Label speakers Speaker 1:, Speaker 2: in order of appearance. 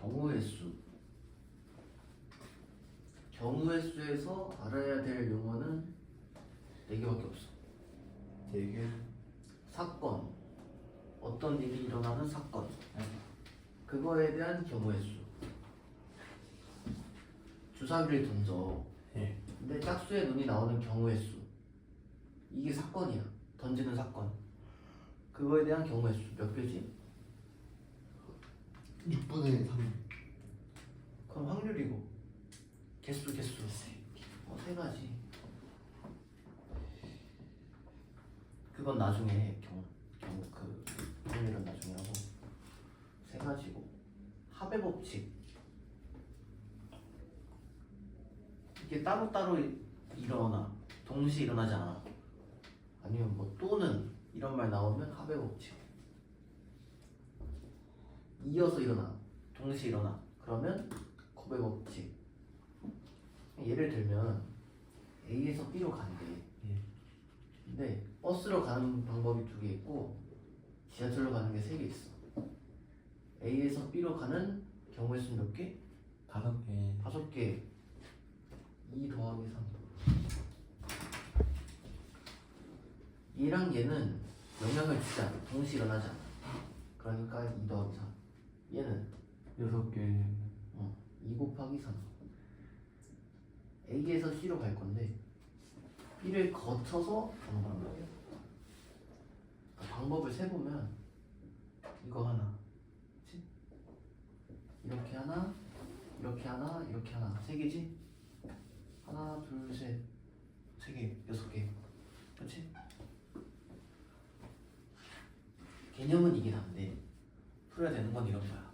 Speaker 1: 경우의 수. 경우의 수에서 알아야 될 용어는 네 개밖에 없어.
Speaker 2: 되게
Speaker 1: 사건. 어떤 일이 일어나는 사건. 그거에 대한 경우의 수. 주사위를 던져.
Speaker 2: 예.
Speaker 1: 근데 짝수의 눈이 나오는 경우의 수. 이게 사건이야. 던지는 사건. 그거에 대한 경우의 수. 몇 개지?
Speaker 2: 6분의 3
Speaker 1: 그럼 확률이고. 개수, 개수. 어, 세 가지. 그건 나중에 경, 경, 그, 확률은 나중에 하고. 세 가지고. 합의 법칙. 이게 따로따로 일- 일어나. 동시에 일어나지 않아. 아니면 뭐 또는 이런 말 나오면 합의 법칙. 이어서 일어나. 동시에 일어나. 그러면 곱의 법칙. 예를 들면 A에서 B로 간대.
Speaker 2: 예.
Speaker 1: 근데 버스로 가는 방법이 두 개 있고 지하철로 가는 게 세 개 있어. A에서 B로 가는 경우의 수는 몇 개?
Speaker 2: 다섯 개
Speaker 1: 다섯 개. 2 더하기 3. 얘랑 얘는 영향을 주지 않아. 동시에 일어나지 않아. 그러니까 2 더하기 3. 얘는
Speaker 2: 여섯
Speaker 1: 개2 곱하기 3 A에서 C로 갈 건데 B를 거쳐서 가는 말이야 그러니까 방법을 세보면 이거 하나 그치? 이렇게 하나 이렇게 하나 이렇게 하나 세 개지? 하나 둘 셋 세 개 여섯 개 그치? 개념은 이게 다인데 풀어야 되는 건 이런 거야